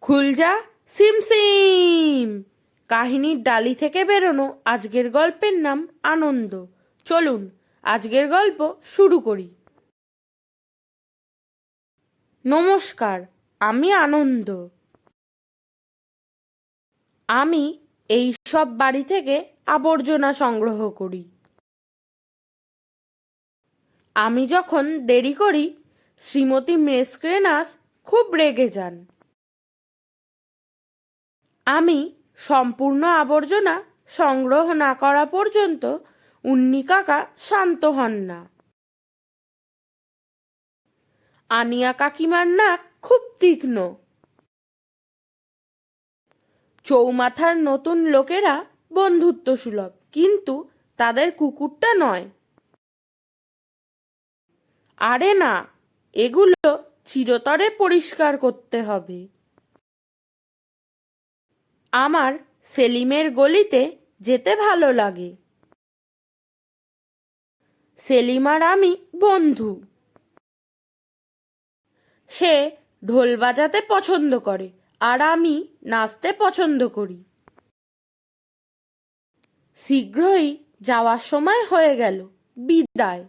খুলজা সিমসিম কাহিনীর ডালি থেকে বেরোনো আজকের গল্পের নাম আনন্দ। চলুন আজকের গল্প শুরু করি। নমস্কার, আমি আনন্দ। আমি এই সব বাড়ি থেকে আবর্জনা সংগ্রহ করি। আমি যখন দেরি করি, শ্রীমতী মেসক্রেনাস খুব রেগে যান। আমি সম্পূর্ণ আবর্জনা সংগ্রহ না করা পর্যন্ত উন্নি কাকা শান্ত হন না। আনিয়া কাকিমার নাক খুব তীক্ষ্ণ। চৌমাথার নতুন লোকেরা বন্ধুত্ব সুলভ কিন্তু তাদের কুকুরটা নয়। আরে না, এগুলো চিরতরে পরিষ্কার করতে হবে। আমার সেলিমের গলিতে যেতে ভালো লাগে। সেলিম আর আমি বন্ধু। সে ঢোল বাজাতে পছন্দ করে আর আমি নাচতে পছন্দ করি। শীঘ্রই যাওয়ার সময় হয়ে গেল বিদায়।